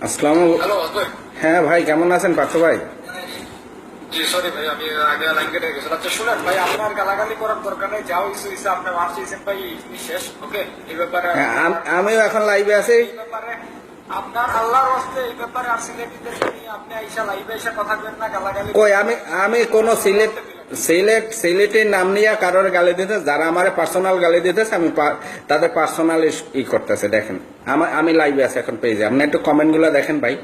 আসসালাম হ্যাঁ ভাই কেমন আছেন পার্থ ভাই? জি সরি ভাই আমি আগে লাইন কেটে গেছিলাম আচ্ছা শুনেন ভাই আপনার গালাগালি করার দরকার নেই যাও আপনি ভাই এই শেষ ওকে? এই ব্যাপারে হ্যাঁ, আমিও এখন লাইভে আছি। এই ব্যাপারে আপনার আল্লাহর হস্তে এই ব্যাপারে আর সিলেটিদেরকে নিয়ে আপনি আইসা লাইভে এসে কথা বলেন না গালাগালি কই আমি আমি কোন সিলেট সিলেট সিলেটের নাম নিয়ে কারোর গালি দিতে যারা আমার পার্সোনাল গালি দিতেছে আমি তাদের পার্সোনাল ই করতেছে দেখেন। আমার আমি লাইভে আছি এখন পেয়ে যাই আপনি একটু কমেন্টগুলো দেখেন ভাই।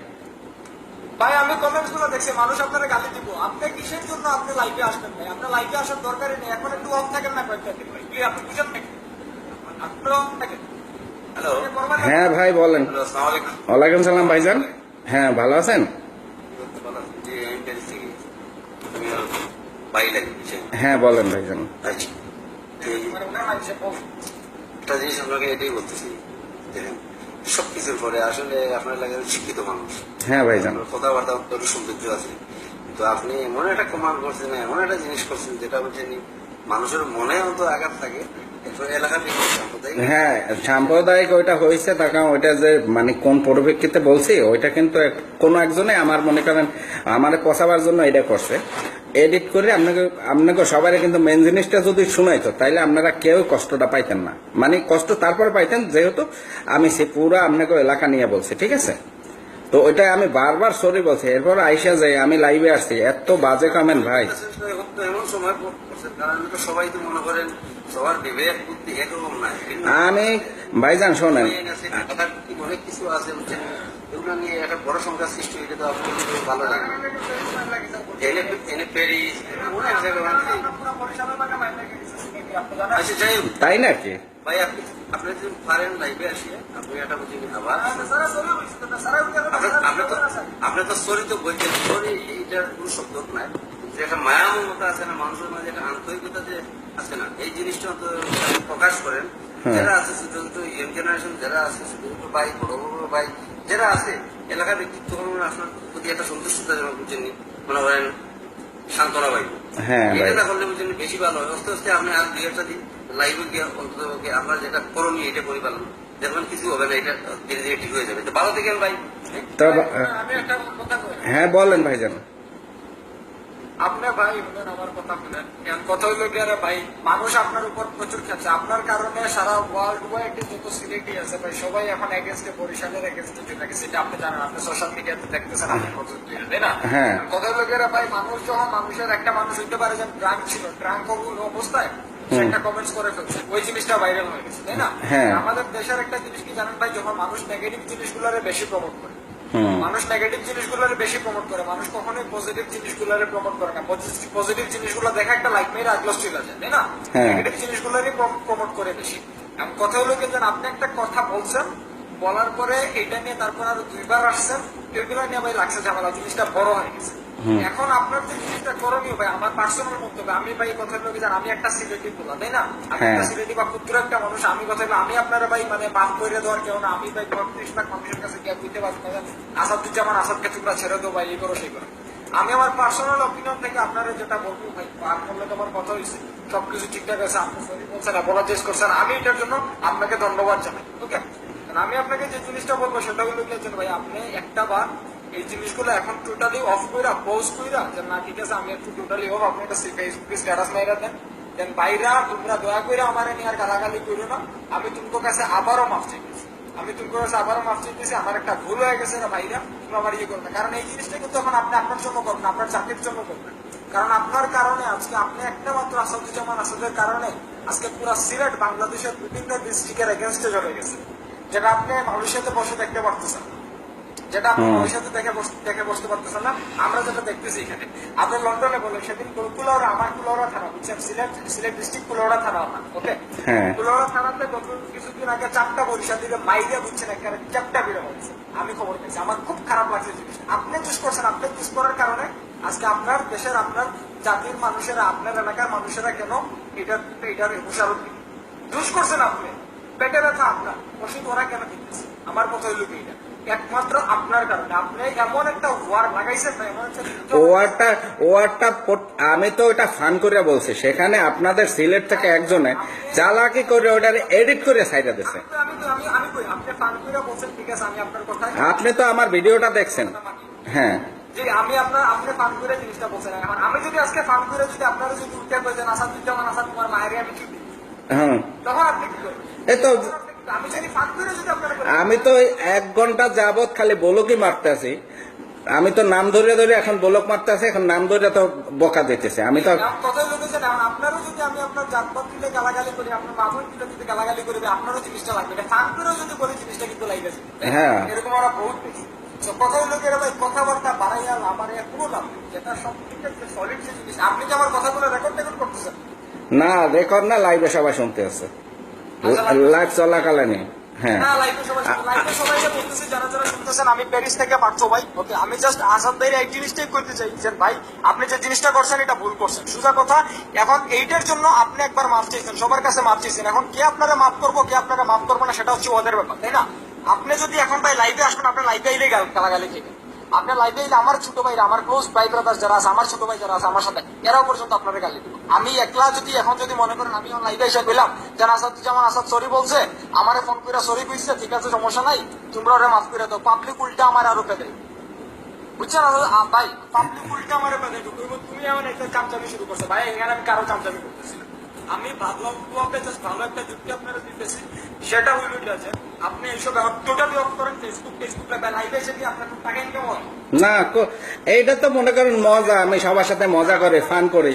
ভাই আমি কমেন্টস দেখছি মানুষ আপনার গালি দিব। আপনি কিসের জন্য আপনি লাইভে আসবেন ভাই? আপনার লাইভে আসার দরকারই নেই। এখন একটু অফ থাকেন না কয়েকটা। দিন ভাই আপনি বুঝেন নাকি আপনি off থাকেন। হ্যালো হ্যাঁ ভাই বলেন। হ্যালো আসসালামু আলাইকুম। ওয়ালাইকুম সালাম ভাইজান। হ্যাঁ ভালো আছেন জি আমি প্যারিস থেকে আমি হ্যাঁ বলেন আচ্ছা। মানুষের বল একটা জিনিস আপনাকে এটাই বলতেছি দেখেন সব কিছুর পরে আসলে আপনার লাগে শিক্ষিত মানুষ। হ্যাঁ ভাইজান। আপনার কথাবার্তা একটু সৌন্দর্য আছে। তো আপনি এমন একটা কমান্ড করছেন এমন একটা জিনিস করছেন যেটা হচ্ছে মানুষের মনে হয়তো আঘাত থাকে হ্যাঁ সাম্প্রদায়িক ওইটা হয়েছে তার কারণ ওইটা যে মানে কোন পরিপ্রেক্ষিতে বলছি ওইটা কিন্তু কোনো একজনে আমার মনে করেন আমার পচাবার জন্য এটা করছে। এডিট করে আপনাকে আপনাকে সবাই কিন্তু মেন জিনিসটা যদি শুনাইতো, তাইলে আপনারা কেউ কষ্টটা পাইতেন না। মানে কষ্ট তারপর পাইতেন, যেহেতু আমি সে পুরো আপনাকে এলাকা নিয়ে বলছি, ঠিক আছে? তো ওইটা আমি বারবার সরি বলছি। এরপর আইসা যাই, আমি লাইভে আসছি। এত বাজে কমেন্ট ভাই। এমন সময় সবাই তো মনে করেন সবার বিবেক বুদ্ধি একরকম নাই। আমি ভাইজান শোনেন। অনেক কিছু আছে এগুলো নিয়ে একটা বড় সংখ্যা সৃষ্টি হয়েছে তো আপনি ভালো বানাচ্ছে। আচ্ছা তাই নাকি? ভাই আপনি আপনি যদি পারেন লাইভে আসিয়ে আপনি একটা বুঝি আবার আপনার- আপনি তো আপনি তো সরি তো বলছেন সরি এইটার কোনো শব্দ নাই। যে একটা মায়া মমতা আছে না মানুষের মাঝে একটা আন্তরিকতা যে আছে না। এই জিনিসটা তো প্রকাশ করেন। হ্যাঁ। যারা আছে ছোট ছোট ইয়ং জেনারেশন যারা আছে ছোট ছোট ভাই বড় বড় ভাই যারা আছে এলাকার ব্যক্তিত্ব আপনার প্রতি একটা সন্তুষ্টতা যেন বুঝছেন মনে করেন সান্ত্বনা পাইব হ্যাঁ ভাই। এটা করলে বুঝছেন বেশি ভালো হয়। আস্তে আস্তে আপনি আর দুই একটা দিন লাইভে গিয়ে অন্তত যেটা করণীয় এটা করে পারলাম দেখবেন কিছু হবে না এটা ধীরে ধীরে ঠিক হয়ে যাবে। তো ভালো থাকেন ভাই। তো আমি একটা কথা কই হ্যাঁ বলেন ভাইজান। আপনি ভাই বলেন আমার কথা বলেন। কথা হইল ভাই মানুষ আপনার উপর প্রচুর খেলছে আপনার কারণে সারা ওয়ার্ল্ড ওয়াইড যত সিলেটি আছে ভাই সবাই এখন এগেনস্টে বরিশালের এগেনস্টে চলে গেছে। এটা আপনি জানেন আপনি সোশ্যাল মিডিয়াতে দেখতেছেন দূরে, তাই না? হ্যাঁ। কথা হইল ভাই মানুষ যখন মানুষের একটা মানুষ হইতে পারে যে ড্রাঙ্ক ছিল ড্রাঙ্ক অবস্থায় একটা কমেন্টস করে ফেলছে। ওই জিনিসটা ভাইরাল হয়ে গেছে তাই না? হ্যাঁ। আমাদের দেশের একটা জিনিস কি জানেন ভাই যখন মানুষ নেগেটিভ জিনিসগুলোরে বেশি প্রমোট করে মানুষ নেগেটিভ জিনিসগুলোরে বেশি প্রমোট করে। মানুষ কখনোই পজিটিভ জিনিসগুলোরে প্রমোট করে না। পজিটিভ জিনিসগুলো দেখা একটা লাইক মেয়ের আগ্রহ চলে যায় তাই না? হ্যাঁ। নেগেটিভ জিনিসগুলোরই প্রমোট করে বেশি। এখন কথা হলো কি আপনি একটা কথা বলছেন বলার পরে এটা নিয়ে তারপর আরও দুইবার আসছেন এগুলো নিয়ে ভাই লাগছে ঝামেলা জিনিসটা বড় হয়ে গেছে। এখন আপনার যে জিনিসটা করণীয় ভাই আমার পার্সোনাল মন্তব্য আমি ভাই কথা কি জান আমি একটা সিলেটি বলা তাই না? আমি একটা হ্যাঁ। সিলেটি বা ক্ষুদ্র একটা মানুষ আমি কথা হলো আমি আপনারা ভাই মানে মাফ করে দেওয়ার কেউ না আমি ভাই বত্রিশ লাখ মানুষের কাছে গিয়ে বুঝতে পারছি না যে আসাদুজ্জামান আসাদকে তোমরা ছেড়ে দেবো ভাই এই করো সেই করো। আমি আমার পার্সোনাল অপিনিয়ন থেকে আপনারা যেটা বলব ভাই পার করলে তোমার কথা হয়েছে সবকিছু ঠিকঠাক আছে আপনি সরি বলছেন অ্যাপোলজাইজ করছেন আমি এটার জন্য আপনাকে ধন্যবাদ জানাই ওকে আমি আপনাকে যে জিনিসটা বলব সেটা হলো কি ভাই আপনি একটা বার এই জিনিসগুলো এখন টোটালি অফ কইরা পোজ কইরা, যে না, ঠিক আছে, আমি একটু টোটালি অফ আপনি একটা ফেসবুকে স্ট্যাটাস মাইরা দেন। দেন বাইরা তোমরা দয়া করে আমার নিয়ে আর গালাগালি করো না। আমি তোমার কাছে আবারও মাফ চাইতেছি আমি তোমার কাছে আবারও মাফ চাইতেছি আমার একটা ভুল হয়ে গেছে না ভাইরা, তুমি আমার ইয়ে করবে কারণ এই জিনিসটা কিন্তু এখন আপনি আপনার জন্য করবেন আপনার চাকরির জন্য করবেন কারণ আপনার কারণে আজকে আপনি একটা মাত্র আসাদুজ্জামান আসাদের কারণে আজকে পুরো সিলেট বাংলাদেশের বিভিন্ন ডিস্ট্রিক্টের এগেনস্টে চলে গেছে। যেটা আপনি মানুষের সাথে বসে দেখতে পারতেছেন যেটা আপনি হুম। দেখে দেখে বসতে পারতেছেন না আমরা যেটা দেখতেছি এখানে। আপনি লন্ডনে বলেন সেদিন কুলাউড়া আমার কুলাউড়া থানা বুঝছেন? সিলেট সিলেট ডিস্ট্রিক্ট কুলাউড়া থানা আমার ওকে হ্যাঁ। থানাতে গত কিছুদিন আগে চারটা বরিশাল দিকে মাইরে বুঝছেন এখানে চারটা বেরো হয়েছে। আমি খবর পেয়েছি। আমার খুব খারাপ লাগছে জিনিস আপনি চুজ করছেন আপনি চুজ করার কারণে আজকে আপনার দেশের আপনার জাতির মানুষেরা আপনার এলাকার মানুষেরা কেন এটার এটার মুশারত চুজ করছেন আপনি? পেটে ব্যথা আপনার। ওষুধ ওরা কেন কিনতেছে আমার কথা হইল কি এটা? একমাত্র আপনার কারণে। আপনি এমন একটা ওয়ার লাগাইছেন ওয়ারটা ওয়ারটা আমি তো ওটা ফান করে বলছি। সেখানে আপনাদের সিলেট থেকে একজনে চালাকি করে ওটার এডিট করে সাইডা দিছে। আপনি ফান বলছেন ঠিক আছে আমি আপনার কথায় আপনি তো আমার ভিডিওটা দেখছেন। হ্যাঁ। যে আমি আপনার আপনি ফান করে জিনিসটা বলছেন। আমি যদি আজকে ফান করে যদি আপনারা যদি উঠে করেছেন আসাদুজ্জামান আসাদ তোমার মায়ের আমি চুপি হ্যাঁ। তখন আপনি কি করবেন? তো আমি তো এক ঘণ্টা যাবত খালি বলকই মারতে আছি আমি তো নাম ধরে ধরে এখন বলক মারতে আছি এখন নাম ধরে তো বকা দিতেছে। আমি তো আপনারও যদি আমি আপনার জাতপাত গালাগালি করি আপনার মামুন তুলে যদি গালাগালি করি আপনারও জিনিসটা লাগবে। এটা ফান করেও যদি বলি জিনিসটা কিন্তু হ্যাঁ। এরকম আমরা বহুত বেশি তো কথাই লোকের ভাই কথাবার্তা বাড়াইয়া লাভ বাড়াইয়া কোনো লাভ যেটা সব সলিড জিনিস। আপনি আমার কথাগুলো রেকর্ড রেকর্ড করতেছেন? না রেকর্ড না লাইভে সবাই শুনতে আছে। লাইভ চলাকালীন হ্যাঁ। না লাইভে সবাই লাইভে সবাইকে বলতেছি যারা যারা শুনতেছেন আমি প্যারিস থেকে পারছ ভাই। ওকে আমি জাস্ট আসাদ ভাইয়ের এক জিনিসটাই করতে চাই। যে ভাই আপনি যে জিনিসটা করছেন এটা ভুল করছেন। সোজা কথা এখন এইটার জন্য আপনি একবার মাপ চাইছেন সবার কাছে মাপ এখন কে আপনারা মাফ করব কে আপনারা মাফ করব না সেটা হচ্ছে ওদের ব্যাপার তাই না? আপনি যদি এখন ভাই লাইভে আসবেন আপনার লাইভে আইলে গালাগালি খেয়ে। আপনার লাইভে এলে আমার ছোট ভাইরা আমার ক্লোজ ভাই ব্রাদার যারা আছে, আমার ছোট ভাই যারা আছে, আমার সাথে, এরাও পর্যন্ত আপনারা গালি দিব। আমি একলা যদি এখন যদি মনে করেন আমি লাইভে এসে পেলাম যে আসাদ যেমন আসাদ সরি বলছে, আমারে ফোন করে সরি কইছে, ঠিক আছে, সমস্যা নাই, তোমরা ওরা মাফ করে দাও পাবলিক উল্টা আমার আরও পেদে বুঝছেন ভাই পাবলিক উল্টা আমার পেদে তুমি এমন একটা চামচামি শুরু করছ, ভাই, এখানে আমি কারও চামচামি করতেছি। আমি ভালো আপনাকে জাস্ট ভালো একটা যুক্তি আপনারা দিতেছি সেটা হইল এটা যে আপনি এইসব টোটালি অফ করেন ফেসবুক ফেসবুক লাইভে এসে কি আপনার টাকা ইনকাম হয় না এইটা তো মনে করেন মজা আমি সবার সাথে মজা করে ফান করি।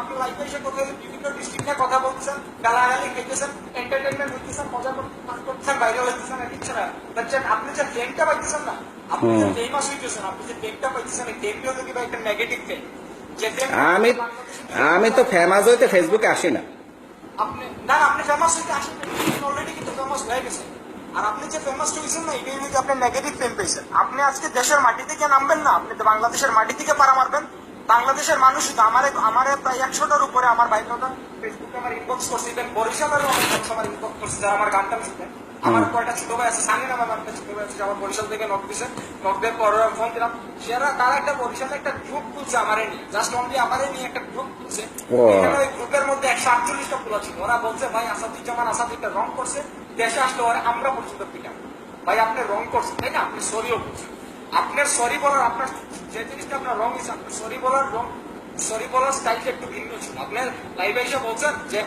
আপনি লাইভে এসে কোথাও বিভিন্ন ডিস্ট্রিক্ট নিয়ে কথা বলছেন গালাগালি খেতেছেন এন্টারটেনমেন্ট হইতেছেন মজা করতেছেন বাইরে হইতেছেন আর কিচ্ছু না। But যে আপনি যে ফেমটা পাইতেছেন না আপনি যে। ফেমাস হইতেছেন আপনি যে ফেমটা পাইতেছেন এই ফেমটা যদি বা একটা নেগেটিভ fame আমি আমি তো ফেমাস হইতে ফেসবুকে আসি না। আপনি না আপনি ফেমাস হইতে অলরেডি কিন্তু ফেমাস আর আপনি যে ফেমাস না নেগেটিভ ফেম পেয়েছেন। আপনি আজকে দেশের মাটি থেকে নামবেন না, আপনি তো বাংলাদেশের মাটি থেকে পারা মারবেন। বাংলাদেশের মানুষ তো আমার প্রায় একশোটার উপরে আমার বাইকটা ফেসবুকে আমার ইনবক্স করছে। ইভেন আমার ইনবক্স করছে, যারা আমার গানটা আমার কয়টা ছোট ভাই আছে সামনে আমার ছোট ভাই আছে আমার বরিশাল থেকে নক দিছে। নক দিয়ে পরে ফোন দিলাম। সেরা তারা একটা বরিশালে একটা গ্রুপ খুলছে আমারে নিয়ে। জাস্ট অনলি আমারে নিয়ে একটা গ্রুপ খুলছে। এখানে ওই গ্রুপের মধ্যে একশো আটচল্লিশটা পোলা ছিল। ওরা বলছে ভাই আসাদুজ্জামান আসাদুল্লাহ রং করছে। দেশে আসলে ওরা আমরা পর্যন্ত পিটাম ভাই আপনি রং করছেন। তাই না? আপনি সরিও বলছেন। আপনার সরি বলার আপনার যে জিনিসটা আপনার রং আপনার সরি বলার রং সরি বলার স্টাইলটা একটু ভিন্ন ছিল। আপনার লাইভে এসে বলছেন যে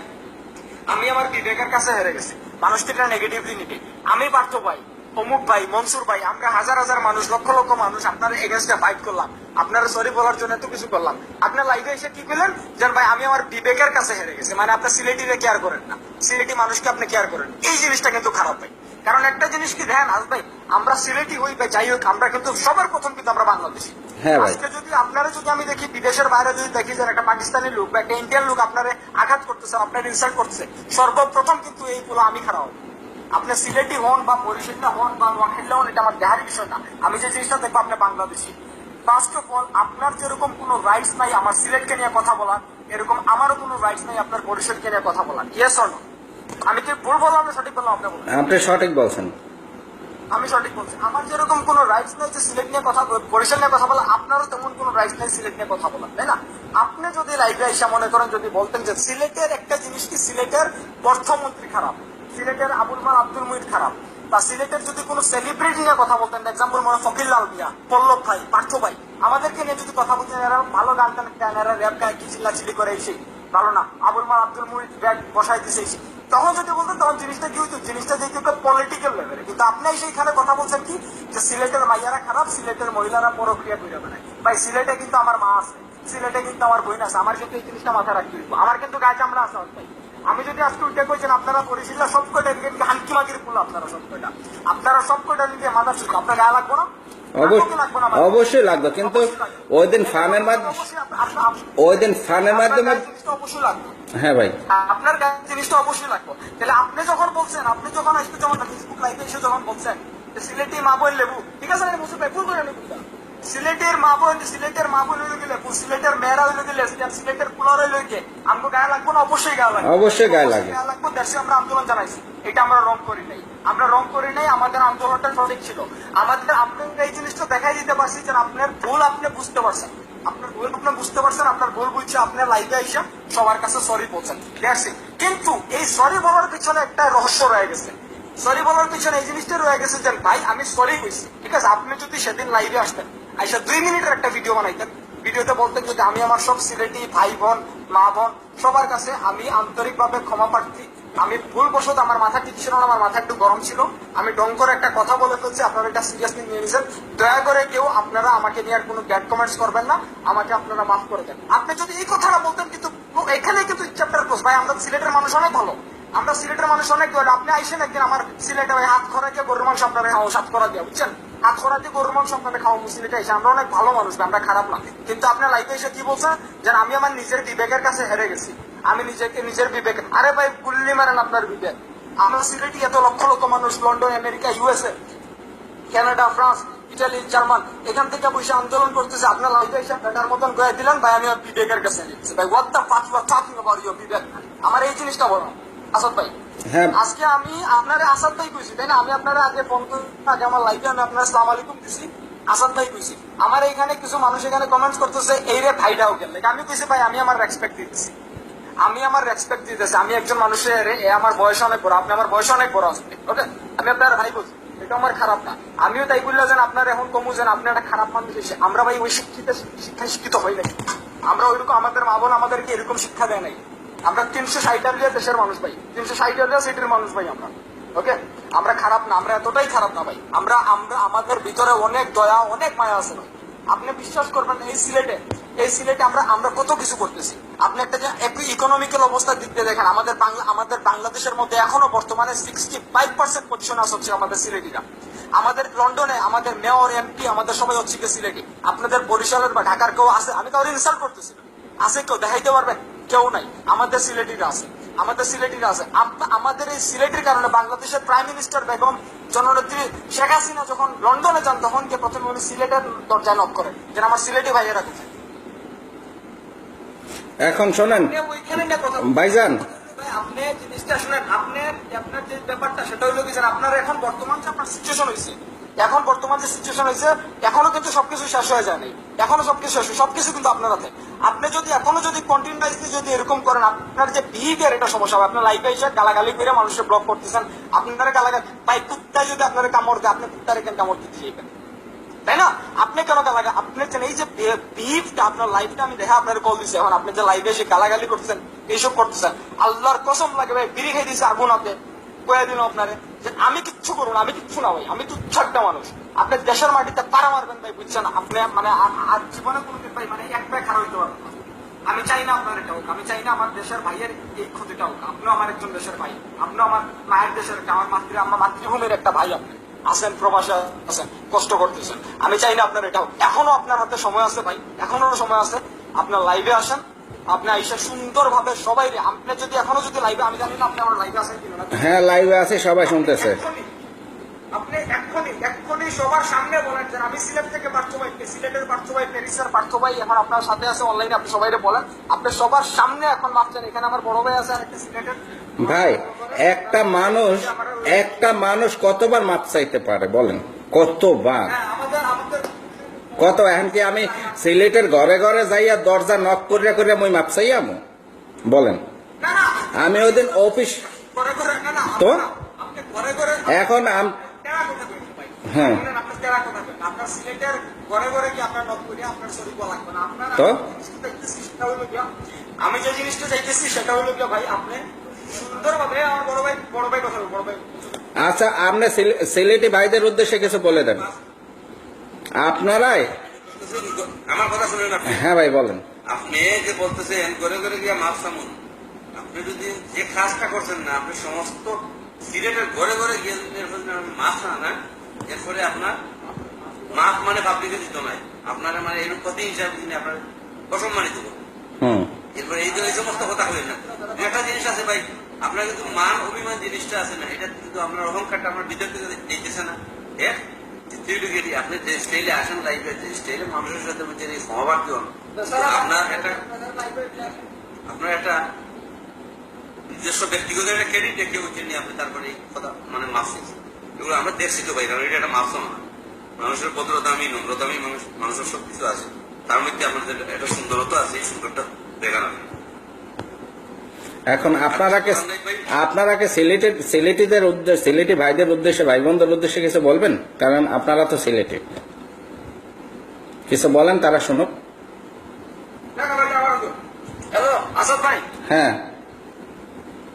আমি আমার বিবেকের কাছে হেরে গেছি। মানুষকে এটা নেগেটিভলি নিবে আমি পার্থ ভাই, অমুক ভাই, মনসুর ভাই, আমরা হাজার হাজার মানুষ, লক্ষ লক্ষ মানুষ আপনার এগেনস্টে ফাইট করলাম। আপনার সরি বলার জন্য এত কিছু করলাম। আপনার লাইফে এসে কি করলেন? যে ভাই, আমি আমার বিবেকের কাছে হেরে গেছি। মানে আপনার সিলেটিরে কেয়ার করেন না। সিলেটি মানুষকে আপনি কেয়ার করেন। এই জিনিসটা কিন্তু খারাপ ভাই। কারণ একটা জিনিস কি ধ্যান আস ভাই আমরা সিলেটি হই বা যাই হোক আমরা কিন্তু সবার প্রথম কিন্তু আমরা বাংলাদেশি। হ্যাঁ আজকে যদি আপনারা যদি আমি দেখি বিদেশের বাইরে যদি দেখি যে একটা পাকিস্তানি লোক বা একটা ইন্ডিয়ান লোক আপনারে আঘাত করতেছে আপনার ইনসাল্ট করতেছে সর্বপ্রথম কিন্তু এই পুরো আমি খারাপ। আপনি সিলেটি হন বা বরিশাল্লা হন বা নোয়াখালীলা হন এটা আমার দেহার বিষয় না। আমি যে জিনিসটা দেখব আপনি বাংলাদেশি। ফার্স্ট অফ অল আপনার যেরকম কোনো রাইটস নাই আমার সিলেটকে নিয়ে কথা বলার এরকম আমারও কোনো রাইটস নাই আপনার বরিশালকে নিয়ে কথা বলার। ইয়েস অর আমি কি ভুল বললাম না সঠিক বললাম আপনি বলুন। আপনি সঠিক বলছেন। আমি সঠিক বলছি। আমার যেরকম কোনো রাইটস নেই যে সিলেট নিয়ে কথা বরিশাল নিয়ে কথা বলা আপনারও তেমন কোনো রাইটস নেই সিলেট নিয়ে কথা বলার তাই না? আপনি যদি লাইভে এসে মনে করেন যদি বলতেন যে সিলেটের একটা জিনিস কি? সিলেটের অর্থমন্ত্রী খারাপ সিলেটের আবুল মাল আব্দুল মুহিত খারাপ বা সিলেটের যদি কোনো সেলিব্রিটি নিয়ে কথা বলতেন এক্সাম্পল মনে মিয়া পল্লব ভাই পার্থ ভাই আমাদেরকে নিয়ে যদি কথা বলতেন এরা ভালো গান টান এরা র্যাপ গায়ে কি চিল্লা চিল্লি করে এসে ভালো না আবুল মাল আব্দুল মুহিত ব্যাগ বসাই দিছে এসে তখন যদি বলতেন তখন জিনিসটা কি হইতো? জিনিসটা যেহেতু একটা পলিটিক্যাল লেভেলে কিন্তু আপনি সেইখানে কথা বলছেন কি? যে সিলেটের মাইয়ারা খারাপ, সিলেটের মহিলারা পরক্রিয়া করে বেড়ায়। ভাই, সিলেটে কিন্তু আমার মা আছে, সিলেটে কিন্তু আমার বোন আছে। আমার কিন্তু এই জিনিসটা মাথায় রাখতে আমার কিন্তু গায়ে চামড়া আছে আমি যদি আজকে উল্টে কইছেন আপনারা পরিশীলা সব কয়টা এদিকে হালকি মাগির ফুল আপনারা সব কয়টা? আপনারা সব কয়টা দিকে মাথা ছিল আপনার গায়ে লাগবো না? অবশ্যই লাগবে কিন্তু ওই দিন ফানের মাধ্যমে ওই দিন ফানের মাধ্যমে জিনিসটা অবশ্যই লাগবে। হ্যাঁ ভাই। আপনার জিনিসটা অবশ্যই লাগবে। তাহলে আপনি যখন বলছেন আপনি যখন আজকে যখন ফেসবুক লাইভে এসে যখন বলছেন সিলেটি মা বোন লেবু ঠিক আছে মুসুফ ভাই? ভুল করে নেব সিলেটের মা বোন সিলেটের মা বোন হইলে গেলে সিলেটের মেয়েরা হইলে গেলে সিলেটের কুলার হইলে গিয়ে আমাকে গায়ে লাগবো না? অবশ্যই গায়ে লাগবে। অবশ্যই গায়ে লাগে। গায়ে লাগবে দেশে আমরা আন্দোলন জানাইছি। এটা আমরা রং করি নাই। আমরা রং করি নাই আমাদের আন্দোলনটা সঠিক ছিল। আমাদের আপনি এই জিনিসটা দেখাই দিতে পারছি যে আপনার ভুল আপনি বুঝতে পারছেন। আপনার ভুল আপনি বুঝতে পারছেন আপনার ভুল বুঝছে আপনার লাইফে আইসা সবার কাছে সরি বলছেন। That's it. কিন্তু এই সরি বলার পিছনে একটা রহস্য রয়ে গেছে। সরি বলার পিছনে এই জিনিসটা রয়ে গেছে যে ভাই আমি সরি কইছি। ঠিক আছে আপনি যদি সেদিন লাইভে আসতেন আইসা দুই মিনিটের একটা ভিডিও বানাইতেন। ভিডিওতে বলতেন যদি আমি আমার সব সিলেটি ভাই বোন, মা বোন, সবার কাছে আমি আন্তরিকভাবে ক্ষমা প্রার্থী। আমি ভুলবশত আমার মাথা ঠিক ছিল না, আমার মাথা একটু গরম ছিল। আমি ডং করে একটা কথা বলে ফেলছি, আপনারা এটা সিরিয়াসলি নিয়ে নিয়েছেন দয়া করে কেউ আপনারা আমাকে নিয়ে আর কোনো ব্যাড কমেন্টস করবেন না। আমাকে আপনারা মাফ করে দেন। আপনি যদি এই কথাটা বলতেন, কিন্তু এখানে কিন্তু চ্যাপ্টার ক্লোজ ভাই, আমরা সিলেটের মানুষ অনেক ভালো। আমরা সিলেটের মানুষ অনেক আপনি আইসেন একদিন আমার সিলেটে হাত খরাকে গরুর মাংস আপনারা সাত করা দিয়া বুঝছেন? হাত দিয়ে গরুর মাংস আপনারা খাও সিলেটে এসে, আমরা অনেক ভালো মানুষ, আমরা খারাপ না। কিন্তু আপনার লাইফে এসে কি বলছেন যে আমি আমার নিজের বিবেকের কাছে হেরে গেছি। আমি নিজেকে, নিজের বিবেক। আরে ভাই, গুল্লি মারেন আপনার বিবেক। আমরা সিলেটি এত লক্ষ লক্ষ মানুষ, London, America USA Canada France Italy German এখান থেকে বসে আন্দোলন করতেছে। আপনার লাইফে এসে বেটার মতন গয়ে দিলেন, ভাই, আমি বিবেকের কাছে ভাই what the fuck you talking about your বিবেক? আমার এই জিনিসটা বলো। আসাদ ভাই। হ্যাঁ। আজকে আমি আপনার আসাদ ভাই কইছি তাই না? আমি আপনারা আগে ফোন আগে আমার লাইফে আমি আপনার সালাম আলাইকুম দিছি আসাদ ভাই কইছি। আমার এখানে কিছু মানুষ এখানে কমেন্টস করতেছে এই রে ভাইটাও গেল আমি কইছি ভাই আমি আমার রেসপেক্ট দিতেছি। আমি আমার রেসপেক্ট দিতেছি। আমি একজন মানুষের এ আমার বয়স অনেক বড় আপনি আমার বয়স অনেক বড় ওকে? আমি আপনার ভাই বলছি এটা আমার খারাপ না। আমিও তাই বললে যেন আপনার এখন কমু যেন আপনি একটা খারাপ মানুষ এসে আমরা ভাই ওই শিক্ষিত শিক্ষায় শিক্ষিত হই নাই। আমরা ওইরকম আমাদের মা বোন আমাদেরকে এরকম শিক্ষা দেয় নাই। আমরা তিনশো ষাট দেশের মানুষ ভাই। তিনশো ষাট সিটির মানুষ ভাই আমরা। ওকে আমরা খারাপ না, আমরা এতটাই খারাপ না ভাই। আমরা আমরা, আমাদের ভিতরে অনেক দয়া, অনেক মায়া আছে ভাই। আপনি বিশ্বাস করবেন এই সিলেটে এই সিলেটে আমরা আমরা কত কিছু করতেছি। আপনি একটা যে একটু ইকোনমিক্যাল অবস্থার দিক দিয়ে দেখেন, আমাদের বাংলা, আমাদের বাংলাদেশের মধ্যে এখনও বর্তমানে সিক্সটি ফাইভ পার্সেন্ট পজিশন হচ্ছে আমাদের সিলেটিরা। আমাদের লন্ডনে, আমাদের মেয়র এমপি আমাদের সবাই হচ্ছে সিলেটি। আপনাদের বরিশালের বা ঢাকার কেউ আছে? আমি কাউকে ইনসাল্ট করতেছি আছে কেউ? দেখাইতে পারবেন? কেউ নাই। আমাদের সিলেটিরা আছে। আমাদের সিলেটিরা আছে। আমাদের এই সিলেটির কারণে বাংলাদেশের প্রাইম মিনিস্টার বেগম জননেত্রী শেখ হাসিনা যখন লন্ডনে যান তখন গিয়ে প্রথমে উনি সিলেটের দরজায় নক করেন। যেন আমার সিলেটি ভাইয়েরা কোথায় এখন শোনেন। ভাইজান। আপনি জিনিসটা শুনেন আপনি আপনার যে ব্যাপারটা সেটা হলো কি আপনার এখন বর্তমান যে আপনার সিচুয়েশন হয়েছে এখন বর্তমান যে সিচুয়েশন হয়েছে, এখনও কিন্তু সবকিছু শেষ হয়ে যায় নাই এখনও সবকিছু শেষ সবকিছু কিন্তু আপনার হাতে। আপনি যদি এখনও যদি কন্টিনিউসলি যদি এরকম করেন, আপনার যে বিহেভিয়ার এটা সমস্যা হবে। আপনার লাইফে এসে গালাগালি করে মানুষের ব্লক করতেছেন। আপনারা গালাগালি ভাই, কুত্তায় যদি আপনারা কামড় দেয়, আপনি কুত্তারে কেন কামড় দিতে চাইবেন তাই না? আপনি কেন গালাগা আপনি জানেন এই যে বিফটা আপনার লাইফটা আমি দেখা আপনার কল দিছি। এখন আপনি যে লাইফে এসে গালাগালি করতেছেন, এইসব করতেছেন, আল্লাহর কসম লাগে ভাই, বিড়ি খাই দিছে আগুন হাতে। কয়ে দিন আপনারে যে আমি কিচ্ছু করব না, আমি কিচ্ছু না ভাই, আমি তুচ্ছ একটা মানুষ। আপনি দেশের মাটিতে পাড়া মারবেন ভাই, বুঝছেন? আপনি মানে আর- জীবনে কোনোদিন ভাই মানে এক পায়ে খারাপ হইতে পারবেন আমি চাই না আপনার এটা হোক, আমি চাই না আমার দেশের ভাইয়ের এই ক্ষতিটা হোক। আপনিও আমার একজন দেশের ভাই, আপনিও আমার মায়ের দেশের আমার মাতৃ, আমার মাতৃভূমির একটা ভাই আপনি। আছেন প্রবাসে আছেন কষ্ট করতেছেন। আমি চাই না আপনার এটা হোক। এখনও আপনার হাতে সময় আছে ভাই, এখনও সময় আছে। আপনার লাইভে আসেন আপনি আইসা সুন্দর সবাই আপনি যদি এখনও যদি লাইভে আমি জানি না আপনি আমার লাইভে আসেন কিনা হ্যাঁ লাইভে আছে সবাই শুনতেছে। আপনি এক্ষুনি এক্ষুনি সবার সামনে বলেন যে আমি সিলেট থেকে পার্থ ভাই সিলেটের পার্থ ভাই প্যারিসের পার্থ ভাই এখন আপনার সাথে আছে অনলাইনে আপনি সবাই বলেন। আপনি সবার সামনে এখন মাপছেন এখানে আমার বড় ভাই আছে আরেকটা সিলেটের। ভাই একটা মানুষ একটা মানুষ কতবার মাপ চাইতে পারে বলেন? কতবার? হ্যাঁ আমাদের আমাদের কত এখন কি আমি সিলেটের ঘরে ঘরে যাইয়া দরজা নক করিয়া করিয়া মই মাপ চাইয়ামো বলেন আমি ওই দিন অফিস তো? এখন হ্যাঁ। তো? আমি যে জিনিসটা চাইতেছি সেটা হলো ভাই আপনি সুন্দরভাবে আমার বড় ভাই বড় ভাই কথা বড় ভাই আচ্ছা আপনি সিলেটি ভাইদের উদ্দেশ্যে কিছু বলে দেন আপনারাই? আমার কথা শুনেন হ্যাঁ ভাই বলেন। আপনি যে বলতেছেন করে করে গিয়ে মাপ সামুন। আপনি যদি যে কাজটা করছেন না আপনি সমস্ত সিলেটের ঘরে ঘরে গিয়ে মাপ না এরপরে আপনার মাপ মানে পাবলিকে দিত নাই আপনারা মানে এরকম ক্ষতি হিসাবে তিনি আপনার অসম্মানিত করবেন। এরপরে এই এই সমস্ত কথা বলেন না। একটা জিনিস আছে ভাই আপনার কিন্তু মান অভিমান জিনিসটা আছে না এটা কিন্তু আপনার অহংকারটা আপনার ভিতর থেকে দিতেছে না। হ্যাঁ তৃতীয় আপনি যে স্টাইলে আসেন লাইফে যে স্টাইলে মানুষের সাথে যে সহবার্তি হন আপনার একটা আপনার একটা নিজস্ব ব্যক্তিগত একটা ক্রেডিট রেখে হচ্ছে নিয়ে আপনি তারপরে কথা মানে মাফ এগুলো আমরা দেখছি তো ভাই কারণ এটা একটা মাফ না। মানুষের ভদ্রতামি নম্রতামি মানুষ মানুষের সব কিছু আছে। তার মধ্যে আপনাদের একটা সুন্দরতা আছে এই সুন্দরটা দেখানো এখন আপনারা কে আপনারা কে সিলেটি সিলেটিদের উদ্দেশ্যে সিলেটি ভাইদের উদ্দেশ্যে ভাই বোনদের উদ্দেশ্যে কিছু বলবেন? কারণ আপনারা তো সিলেটি। কিছু বলেন তারা শুনুক। হ্যাঁ।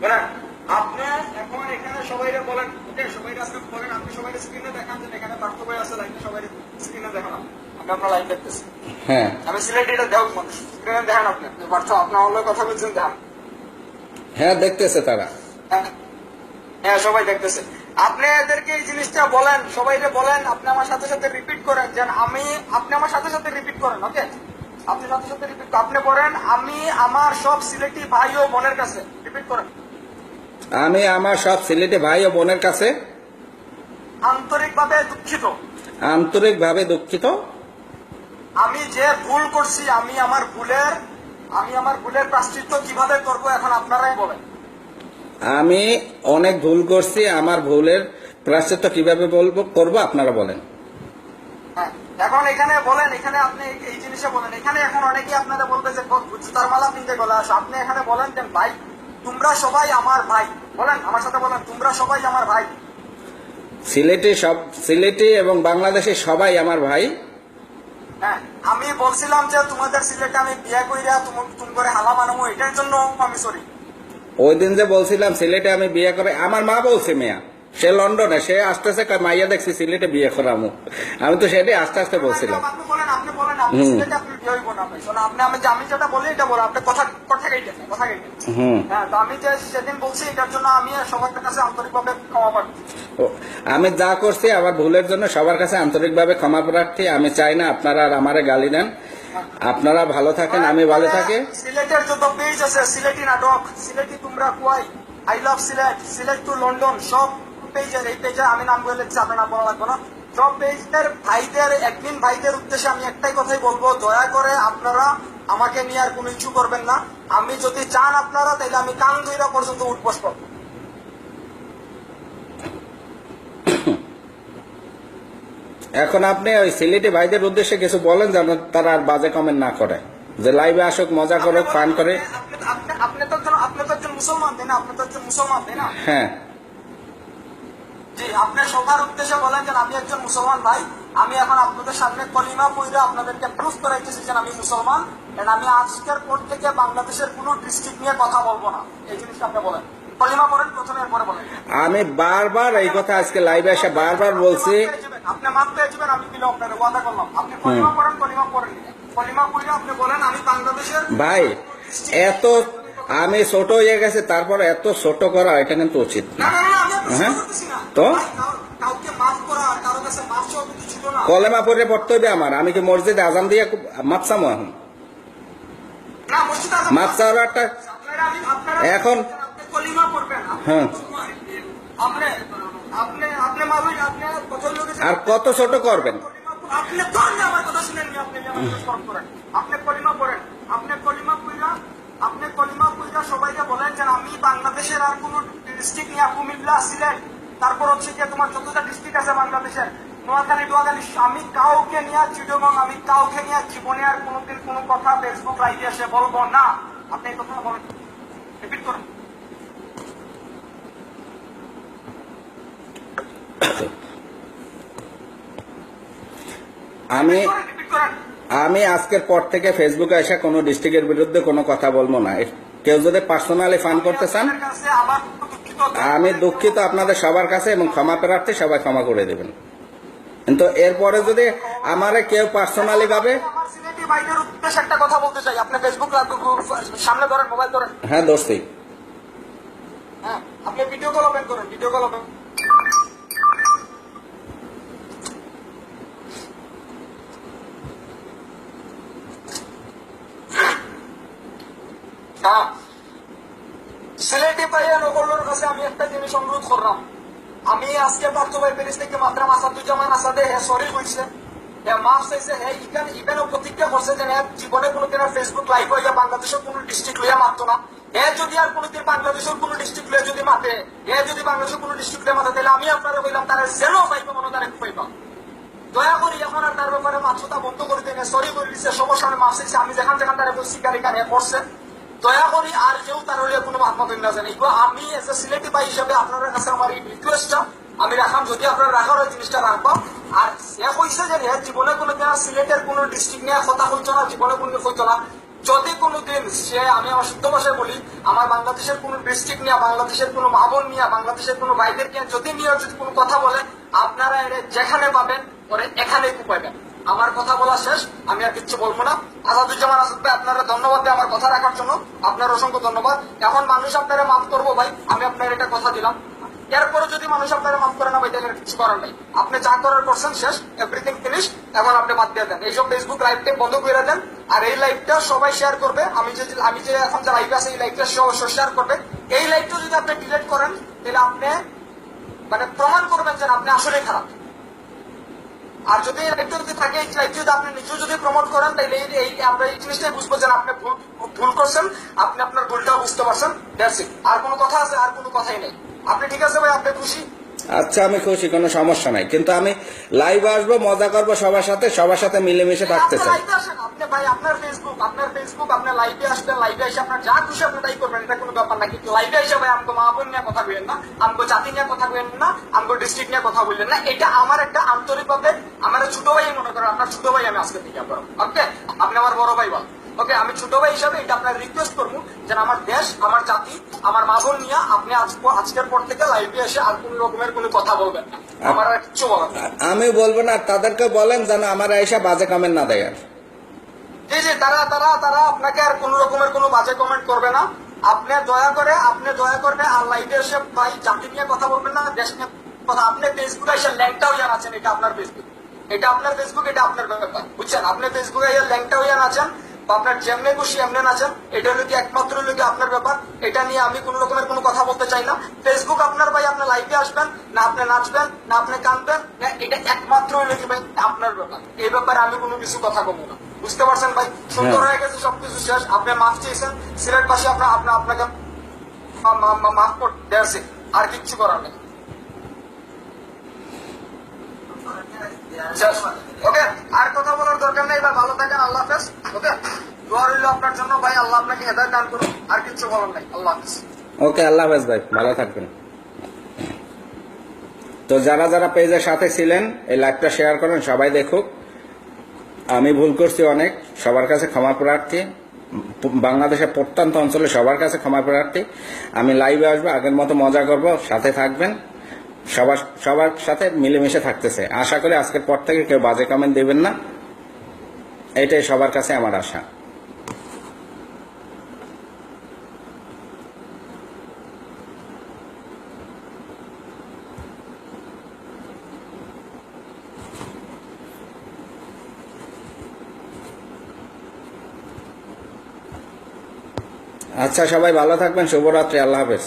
বলেন আপনি এখন এখানে সবাই বলেন ওকে সবাই আজকে বলেন আপনি সবাই স্ক্রিনে দেখান যে এখানে পার্থ ভাই আছে লাইনে সবাই স্ক্রিনে দেখান আপনি। আমি আপনার লাইন দেখতেছি। হ্যাঁ। আমি সিলেট এটা দেখ মানুষ স্ক্রিনে দেখান আপনি। পার্থ আপনার হলে কথা বলছেন দেখান। হ্যাঁ দেখতেছে তারা। হ্যাঁ। সবাই দেখতেছে। আপনি এদেরকে এই জিনিসটা বলেন সবাই বলেন আপনি আমার সাথে সাথে রিপিট করেন যেন আমি আপনি আমার সাথে সাথে রিপিট করেন ওকে আপনি সাথে সাথে রিপিট আপনি বলেন আমি আমার সব সিলেটি ভাই ও বোনের কাছে রিপিট করেন। আমি আমার সব সিলেটি ভাই ও বোনের কাছে আন্তরিকভাবে দুঃখিত। আন্তরিকভাবে দুঃখিত। আমি যে ভুল করছি আমি আমার ভুলের আমি আমার ভুলের প্রাশ্চিত্য কীভাবে করব এখন আপনারাই বলেন। আমি অনেক ভুল করছি আমার ভুলের প্রাশ্চিত্য কীভাবে বলব করব আপনারা বলেন। হ্যাঁ এখন এখানে বলেন এখানে আপনি এই- জিনিসে বলেন। এখানে এখন অনেকে আপনারা বলবে যে জুতার মালা পিনতে গলা আসো আপনি এখানে বলেন যে ভাই তোমরা সবাই আমার ভাই। বলেন আমার সাথে বলেন তোমরা সবাই আমার ভাই। সিলেটি সব সিলেটি এবং বাংলাদেশি সবাই আমার ভাই। হ্যাঁ আমি বলছিলাম যে তোমাদের সিলেটে আমি বিয়ে কইরা তুমি তুমি করে হালা মানাবো এটার জন্য আমি সরি ওই দিন যে বলছিলাম সিলেটে আমি বিয়ে করে আমার মা বলছে মেয়া। সে লন্ডনে সে আস্তে আস্তে মাইয়া দেখছি সিলেটে বিয়ে করামু। আমি তো সেটাই আস্তে আস্তে বলছিলাম। আমি যেটা বলি এটা বলো আপনি কথা কথা কেটে কথা কেটে হুম। হ্যাঁ তো আমি যে সেদিন বলছি এটার জন্য আমি সবার কাছে আন্তরিকভাবে ক্ষমা প্রার্থী। ও, আমি যা করছি আমার ভুলের জন্য সবার কাছে আন্তরিকভাবে ক্ষমা প্রার্থী। আমি চাই না আপনারা আর আমারে গালি দেন। আপনারা ভালো থাকেন আমি ভালো থাকি। সিলেটের যত পেজ আছে সিলেটি নাটক সিলেটি তোমরা কুয়াই I love Sylhet Sylhet to London সব পেজের এই পেজে আমি নাম বলে লিখছি আপনার নাম বলা লাগবে না। সব পেজদের ভাইদের একদিন ভাইদের উদ্দেশ্যে আমি একটাই কথাই বলব দয়া করে আপনারা আমাকে নিয়ে আর কোনো ইস্যু করবেন না। আমি যদি চান আপনারা তাহলে আমি কান দুইরা পর্যন্ত উঠবস করব এখন আপনি ওই সিলেটি ভাইদের উদ্দেশ্যে কিছু বলেন যেন তারা আর বাজে কমেন্ট না করে। যে লাইভে আসুক মজা করে ফান করে। তো আপনি তো একজন মুসলমান তাই না? আপনি তো একজন মুসলমান তাই না? হ্যাঁ। জি আপনি সবার উদ্দেশ্যে বলেন যে আমি একজন মুসলমান ভাই আমি এখন আপনাদের সামনে কলিমা পইরা আপনাদেরকে প্রুফ করাইতেছি যে আমি মুসলমান and আমি আজকের পর থেকে বাংলাদেশের কোনো ডিস্ট্রিক্ট নিয়ে কথা বলব না। এই জিনিসটা আপনি বলেন। কলিমা পড়েন প্রথমে এরপরে বলেন। আমি বারবার এই কথা আজকে লাইভে এসে বারবার বলছি। আপনি যাবেন আমি দিলে আপনার ওয়াদা করলাম। আপনি কলিমা পড়েন কলিমা পড়েন। কলিমা আপনি বলেন আমি বাংলাদেশের ভাই এত আমি ছোট হয়ে গেছে তারপর এত ছোট করা এটা কিন্তু উচিত না হ্যাঁ? তো? কলেমা পড়ে পড়তে হবে আমার। আমি কি মসজিদে আজান দিয়ে মাপসামো এখন না মসজিদ আজান মাপ চাওয়ার একটা এখন- হ্যাঁ। আর কত ছোট করবেন? আপনি আপনি আপনি আপনি কলিমা পড়া সবাইকে বলেন যে আমি বাংলাদেশের আর কোন ডিস্ট্রিক্ট নিয়ে কুমিল্লা সিলেট তারপর হচ্ছে যে তোমার যতটা ডিস্ট্রিক্ট আছে বাংলাদেশের নোয়াখালী নোয়াখালী আমি কাউকে নিয়ে চিটগং আমি কাউকে নিয়ে জীবনে আর কোনোদিন কোনো কথা ফেসবুক লাইভে এসে বলব না। আপনি এই কথা বলেন। রিপিট করুন। আমি আমি আজকের পর থেকে ফেসবুকে এসে কোনো ডিস্ট্রিক্টের বিরুদ্ধে কোনো কথা বলব না। কেউ যদি পার্সোনালি ফান করতে চান, আমি দুঃখিত আপনাদের সবার কাছে এবং ক্ষমা প্রার্থী সবাই ক্ষমা করে দেবেন। কিন্তু এরপরে যদি আমারে কেউ পার্সোনালি ভাবে হ্যাঁ দোস্তি হ্যাঁ আপনি ভিডিও কল ওপেন করেন ভিডিও কল ওপেন হ্যাঁ সিলেটি ভাইয়া নগরের কাছে আমি একটা জিনিস অনুরোধ করলাম। আমি আজকে পার্থ ভাই প্যারিস থেকে মাত্র আসাদুজ্জামান আসাদে হে সরি হয়েছে হে মাফ চাইছে, হে ইখান ইখানে প্রতিজ্ঞা করছে যে হে জীবনে কোনোদিন আর ফেসবুক লাইভ হইয়া বাংলাদেশের কোনো ডিস্ট্রিক্ট লইয়া মারতো না। হে যদি আর কোনোদিন বাংলাদেশের কোনো ডিস্ট্রিক্ট লইয়া যদি মাতে হে যদি বাংলাদেশের কোনো ডিস্ট্রিক্ট লইয়া মাতে তাহলে আমি আপনারা বললাম তারা জেলও পাইব, মনে তারা পাইবা দয়া করি এখন আর তার ব্যাপারে মাথা বন্ধ করে দেন। সরি করে দিচ্ছে সমস্যা মাফ চাইছে। আমি যেখান যেখান তারা স্বীকার এখানে করছে। দয়া করি আর কেউ তার হলে কোনো মাত মাতেন না জানি। আমি এজ এ সিলেক্টিভ ভাই হিসাবে আপনার কাছে আমার এই রিকোয়েস্টটা আমি রাখাম। যদি আপনার রাখার ওই জিনিসটা রাখবাম আর এ কইছে যে হে জীবনে কোনো দিন সিলেটের কোনো ডিস্ট্রিক্ট নিয়ে কথা হইতো না, জীবনে কোনো হইতো না। যদি কোনোদিন সে, আমি আমার শুদ্ধ ভাষায় বলি, আমার বাংলাদেশের কোনো ডিস্ট্রিক্ট নিয়ে, বাংলাদেশের কোনো মামন নিয়ে, বাংলাদেশের কোনো বাইদের নিয়ে যদি নিয়ে যদি কোনো কথা বলে, আপনারা এর যেখানে পাবেন, ওরে এখানেই পাবেন আমার কথা বলা শেষ, আমি আর কিচ্ছু বলব না। আসাদুজ্জামান আসাদ ভাই, আপনারা ধন্যবাদ দেয় আমার কথা রাখার জন্য আপনার অসংখ্য ধন্যবাদ। এখন মানুষ আপনারা মাফ করব ভাই, আমি আপনার এটা কথা দিলাম। এরপরে যদি মানুষ আপনারা মাফ করে না ভাই, তাহলে কিছু করার নাই। আপনি যা করার করছেন শেষ এভরিথিং ফিনিশ এখন আপনি বাদ দিয়ে দেন। এইসব ফেসবুক লাইভটা বন্ধ করে দেন, আর এই লাইভটা সবাই শেয়ার করবে। আমি যে আমি যে এখন যে লাইভ আছে, এই লাইভটা শেয়ার করবে। এই লাইভটা যদি আপনি ডিলিট করেন, তাহলে আপনি মানে প্রমাণ করবেন যে আপনি আসলে খারাপ। আর যদি এই যদি থাকে এই যদি আপনি নিজে যদি প্রমোট করেন তাহলে এই- এই আমরা এই জিনিসটাই বুঝব যে আপনি ভুল ভুল করছেন আপনি আপনার ভুলটাও বুঝতে পারছেন দ্যাটস ইট আর কোনো কথা আছে আর কোনো কথাই নেই। আপনি ঠিক আছে ভাই আপনি খুশি? আচ্ছা আমি খুশি কোনো সমস্যা নাই। কিন্তু আমি লাইভ আসব মজা করব সবার সাথে সবার সাথে মিলেমিশে থাকতে চাই। লাইভে ভাই আপনার ফেসবুক আপনার ফেসবুক আপনার লাইভে আসবেন লাইভে এসে আপনার যা খুশি আপনি তাই করবেন এটা কোনো ব্যাপার না। কিন্তু লাইভে এসে ভাই আমাকে মা বোন নিয়ে কথা বললেন না আমাকে জাতি নিয়ে কথা বললেন না আমাকে ডিস্ট্রিক্ট নিয়ে কথা বললেন না। এটা আমার একটা আন্তরিক ভাবে আমার ছোট ভাই মনে করেন আপনার ছোট ভাই আমি আজকে থেকে আপনার ওকে আপনি আমার বড় ভাই বল। ওকে আমি ছোট ভাই হিসাবে এটা আপনার রিকোয়েস্ট করব যে আমার দেশ আমার জাতি আমার মা বোন নিয়ে আপনি আজ আজকের পর থেকে লাইভে এসে আর কোন রকমের কোনো কথা বলবেন না। আমার আর কিচ্ছু বলার আমি বলব না তাদেরকে বলেন যেন আমার এসে বাজে কমেন্ট না দেয়। জি জি, তারা তারা তারা আপনাকে আর কোন রকমের কোনো বাজে কমেন্ট করবে না। আপনি দয়া করে, আপনি দয়া করে আর লাইভে এসে ভাই জাতি নিয়ে কথা বলবেন না, দেশ নিয়ে কথা। আপনি ফেসবুকে এসে ল্যাংটা হইয়া আছেন, এটা আপনার ফেসবুক এটা আপনার ফেসবুক এটা আপনার ব্যাপার। বুঝছেন? আপনি ফেসবুকে এসে ল্যাংটা হইয়া আছেন, বা আপনার যেমনে খুশি এমনি নাচেন এটা হলো কি একমাত্র হলো কি আপনার ব্যাপার? এটা নিয়ে আমি কোন রকমের কোনো কথা বলতে চাই না। ফেসবুক আপনার ভাই, আপনি লাইভে আসবেন, না আপনি নাচবেন, না আপনি কাঁদবেন এটা একমাত্র হলো কি ভাই আপনার ব্যাপার। এই ব্যাপারে আমি কোনো কিছু কথা বলব না। বুঝতে পারছেন ভাই? সুন্দর হয়ে। গেছে সবকিছু শেষ। আপনি মাফ চেয়েছেন। সিলেট পাশে আপনার আপনার আপনাকে মাফ করতে দেওয়া আর কিচ্ছু করার নেই। ওকে? আর কথা বলার দরকার নেই। ভাই ভালো থাকেন। আল্লাহ হাফেজ। ওকে? দোয়া রইল আপনার জন্য। ভাই আল্লাহ আপনাকে হেদায়ত দান করুন আর কিচ্ছু বলার নেই। আল্লাহ হাফেজ। ওকে আল্লাহ হাফেজ ভাই। ভালো থাকবেন। তো যারা যারা পেজের সাথে ছিলেন এই লাইভটা শেয়ার করেন সবাই দেখুক। আমি ভুল করছি অনেক, সবার কাছে ক্ষমা প্রার্থী, বাংলাদেশের প্রত্যন্ত অঞ্চলে সবার কাছে ক্ষমা প্রার্থী। আমি লাইভে আসব, আগের মতো মজা করব, সাথে থাকবেন। সবার সবার সাথে মিলেমিশে থাকতেছে। আশা করি আজকের পর থেকে কেউ বাজে কমেন্ট দেবেন না। এটাই সবার কাছে আমার আশা। আচ্ছা সবাই ভালো থাকবেন শুভরাত্রি আল্লাহ হাফেজ।